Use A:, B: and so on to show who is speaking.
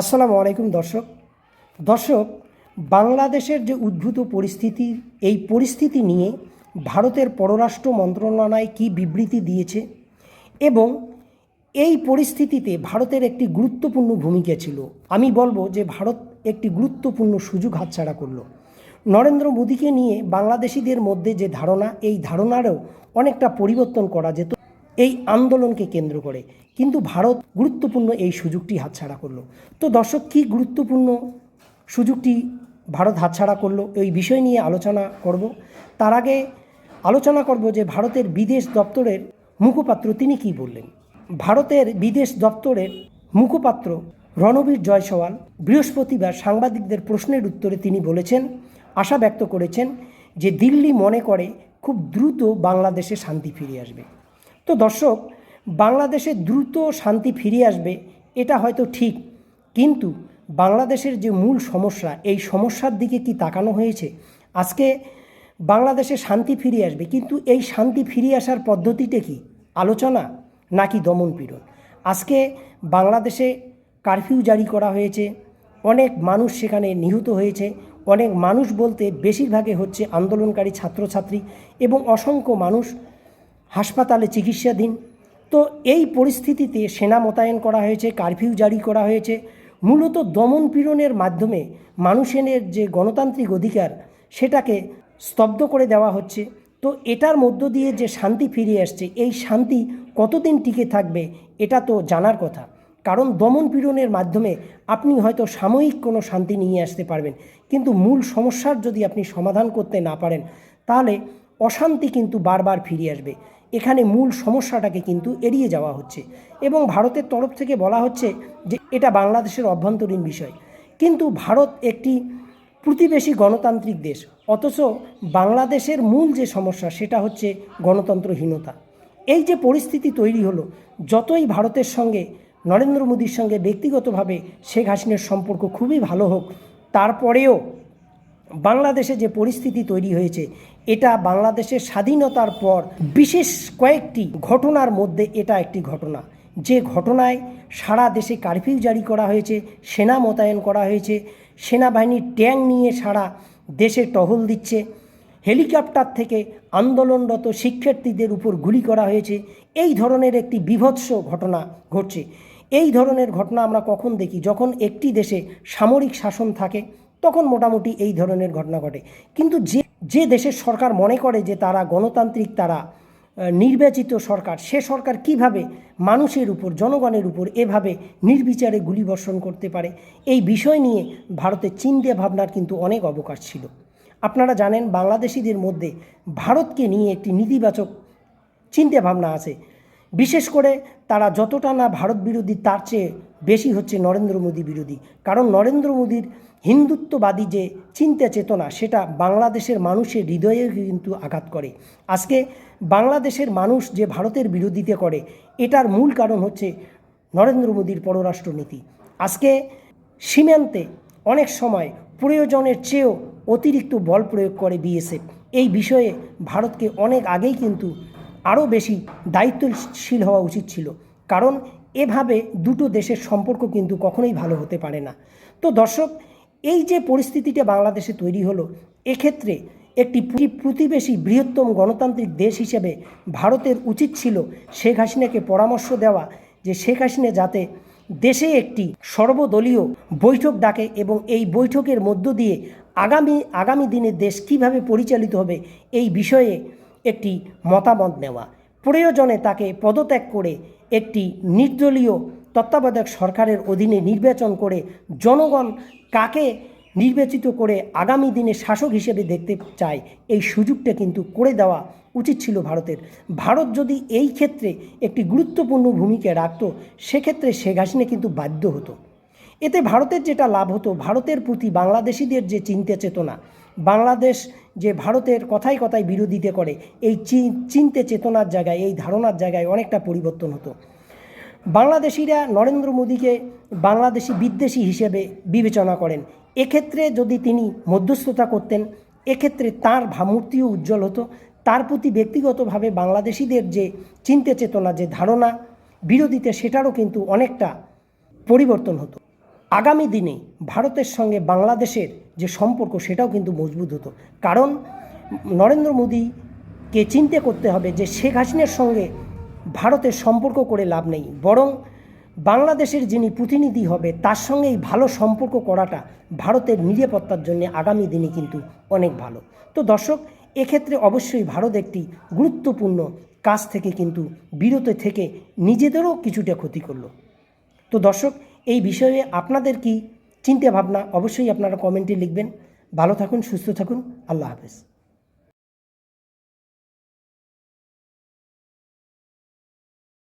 A: আসসালামু আলাইকুম দর্শক। দর্শক, বাংলাদেশের যে উদ্ভূত পরিস্থিতি, এই পরিস্থিতি নিয়ে ভারতের পররাষ্ট্র মন্ত্রণালয় কী বিবৃতি দিয়েছে এবং এই পরিস্থিতিতে ভারতের একটি গুরুত্বপূর্ণ ভূমিকা ছিল। আমি বলব যে ভারত একটি গুরুত্বপূর্ণ সুযোগ হাতছাড়া করল। নরেন্দ্র মোদীকে নিয়ে বাংলাদেশিদের মধ্যে যে ধারণা, এই ধারণারও অনেকটা পরিবর্তন করা যেত। এই আন্দোলনকে কেন্দ্র করে। কিন্তু ভারত গুরুত্বপূর্ণ এই সুযোগটি হাতছাড়া করল। তো দর্শক, কী গুরুত্বপূর্ণ সুযোগটি ভারত হাতছাড়া করল এই বিষয় নিয়ে আলোচনা করব। তার আগে আলোচনা করব যে ভারতের বিদেশ দপ্তরের মুখপাত্র তিনি কি বললেন? ভারতের বিদেশ দপ্তরের মুখপাত্র রণবীর জয়সওয়াল বৃহস্পতিবার সাংবাদিকদের প্রশ্নের উত্তরে তিনি বলেছেন, আশা ব্যক্ত করেছেন যে দিল্লি মনে করে খুব দ্রুত বাংলাদেশে শান্তি ফিরে আসবে। তো দর্শক, বাংলাদেশে দ্রুত শান্তি ফিরে আসবে, এটা হয়তো ঠিক। কিন্তু বাংলাদেশের যে মূল সমস্যা, এই সমস্যার দিকে কি তাকানো হয়েছে? আজকে বাংলাদেশে শান্তি ফিরে আসবে, কিন্তু এই শান্তি ফিরে আসার পদ্ধতিটা কি? আলোচনা নাকি দমন পীড়ন? আজকে বাংলাদেশে কারফিউ জারি করা হয়েছে, অনেক মানুষ সেখানে নিহত হয়েছে, অনেক মানুষ বলতে বেশিরভাগে হচ্ছে আন্দোলনকারী ছাত্রছাত্রী এবং অসংখ্য মানুষ হাসপাতালে চিকিৎসাধীন। তো এই পরিস্থিতিতে সেনা মোতায়েন করা হয়েছে, কারফিউ জারি করা হয়েছে। মূলত দমন পীড়নের মাধ্যমে মানুষের যে গণতান্ত্রিক অধিকার, সেটাকে স্তব্ধ করে দেওয়া হচ্ছে। তো এটার মধ্য দিয়ে যে শান্তি ফিরে আসছে, এই শান্তি কতদিন টিকে থাকবে, এটা তো জানার কথা। কারণ দমন পীড়নের মাধ্যমে আপনি হয়তো সাময়িক কোনো শান্তি নিয়ে আসতে পারবেন। কিন্তু মূল সমস্যার যদি আপনি সমাধান করতে না পারেন, তাহলে অশান্তি কিন্তু বারবার ফিরে আসবে। এখানে মূল সমস্যাটাকে কিন্তু এড়িয়ে যাওয়া হচ্ছে এবং ভারতের তরফ থেকে বলা হচ্ছে যে এটা বাংলাদেশের অভ্যন্তরীণ বিষয়। কিন্তু ভারত একটি প্রতিবেশী গণতান্ত্রিক দেশ, অথচ বাংলাদেশের মূল যে সমস্যা সেটা হচ্ছে গণতন্ত্রহীনতা। এই যে পরিস্থিতি তৈরি হলো, যতই ভারতের সঙ্গে, নরেন্দ্র মোদীর সঙ্গে ব্যক্তিগতভাবে শেখ হাসিনার সম্পর্ক খুবই ভালো হোক, তারপরেও বাংলাদেশে যে পরিস্থিতি তৈরি হয়েছে, এটা বাংলাদেশের স্বাধীনতার পর বিশেষ কয়েকটি ঘটনার মধ্যে এটা একটি ঘটনা। যে ঘটনায় সারা দেশে কারফিউ জারি করা হয়েছে, সেনা মোতায়েন করা হয়েছে, সেনাবাহিনীর ট্যাঙ্ক নিয়ে সারা দেশে টহল দিচ্ছে, হেলিকপ্টার থেকে আন্দোলনরত শিক্ষার্থীদের উপর গুলি করা হয়েছে, এই ধরনের একটি বিভৎস ঘটনা ঘটছে। এই ধরনের ঘটনা আমরা কখন দেখি? যখন একটি দেশে সামরিক শাসন থাকে তখন মোটামুটি এই ধরনের ঘটনা ঘটে। কিন্তু যে যে দেশের সরকার মনে করে যে তারা গণতান্ত্রিক, তারা নির্বাচিত সরকার, সে সরকার কীভাবে মানুষের উপর, জনগণের উপর এভাবে নির্বিচারে গুলিবর্ষণ করতে পারে, এই বিষয় নিয়ে ভারতের চিন্তা ভাবনার কিন্তু অনেক অবকাশ ছিল। আপনারা জানেন, বাংলাদেশিদের মধ্যে ভারতকে নিয়ে একটি নেতিবাচক চিন্তা ভাবনা আছে। বিশেষ করে তারা যতটা না ভারত বিরোধী, তার চেয়ে বেশি হচ্ছে নরেন্দ্র মোদী বিরোধী। কারণ নরেন্দ্র মোদীর হিন্দুত্ববাদী যে চিন্তা চেতনা, সেটা বাংলাদেশের মানুষের হৃদয়ে কিন্তু আঘাত করে। আজকে বাংলাদেশের মানুষ যে ভারতের বিরোধিতা করে, এটার মূল কারণ হচ্ছে নরেন্দ্র মোদীর পররাষ্ট্রনীতি। আজকে সীমান্তে অনেক সময় প্রয়োজনের চেয়েও অতিরিক্ত বল প্রয়োগ করে বিএসএফ। এই বিষয়ে ভারতকে অনেক আগেই কিন্তু আরও বেশি দায়িত্বশীল হওয়া উচিত ছিল। কারণ এভাবে দুটো দেশের সম্পর্ক কিন্তু কখনোই ভালো হতে পারে না। তো দর্শক, এই যে পরিস্থিতিটা বাংলাদেশে তৈরি হলো, এক্ষেত্রে একটি প্রতিবেশী বৃহত্তম গণতান্ত্রিক দেশ হিসেবে ভারতের উচিত ছিল শেখ হাসিনাকে পরামর্শ দেওয়া যে শেখ হাসিনা যাতে দেশে একটি সর্বদলীয় বৈঠক ডাকে এবং এই বৈঠকের মধ্য দিয়ে আগামী আগামী দিনে দেশ কীভাবে পরিচালিত হবে এই বিষয়ে একটি মতামত নেওয়া। প্রয়োজনে তাকে পদত্যাগ করে একটি নির্দলীয় তত্ত্বাবধায়ক সরকারের অধীনে নির্বাচন করে জনগণ কাকে নির্বাচিত করে আগামী দিনে শাসক হিসেবে দেখতে চায়, এই সুযোগটা কিন্তু করে দেওয়া উচিত ছিল ভারতের। ভারত যদি এই ক্ষেত্রে একটি গুরুত্বপূর্ণ ভূমিকা রাখত, সেক্ষেত্রে শেখ হাসিনা কিন্তু বাধ্য হতো। এতে ভারতের যেটা লাভ হতো, ভারতের প্রতি বাংলাদেশিদের যে চিন্তা চেতনা বাংলাদেশ যে ভারতের কথায় কথায় বিরোধিতা করে, এই চিন্তা চেতনার জায়গায়, এই ধারণার জায়গায় অনেকটা পরিবর্তন হতো। বাংলাদেশিরা নরেন্দ্র মোদীকে বাংলাদেশি বিদ্বেষী হিসেবে বিবেচনা করেন। এক্ষেত্রে যদি তিনি মধ্যস্থতা করতেন, এক্ষেত্রে তার ভাবমূর্তিও উজ্জ্বল হতো। তার প্রতি ব্যক্তিগতভাবে বাংলাদেশিদের যে চিন্তা চেতনা, যে ধারণা, বিরোধিতা, সেটারও কিন্তু অনেকটা পরিবর্তন হতো। আগামী দিনে ভারতের সঙ্গে বাংলাদেশের যে সম্পর্ক, সেটাও কিন্তু মজবুত হতো। কারণ নরেন্দ্র মোদীকে চিন্তা করতে হবে যে শেখ হাসিনার সঙ্গে ভারতের সম্পর্ক করে লাভ নেই। বরং বাংলাদেশের যিনি প্রতিনিধি হবে, তার সঙ্গে এই ভালো সম্পর্ক করাটা ভারতের নিরাপত্তার জন্য আগামী দিনে কিন্তু অনেক ভালো। তো দর্শক, এক্ষেত্রে অবশ্যই ভারত একটি গুরুত্বপূর্ণ কাজ থেকে কিন্তু বিরত থেকে নিজেদেরও কিছুটা ক্ষতি করল। তো দর্শক এই বিষয়ে আপনাদের কি চিন্তা ভাবনা? অবশ্যই আপনারা কমেন্টে লিখবেন। ভালো থাকুন, সুস্থ থাকুন। আল্লাহ হাফেজ।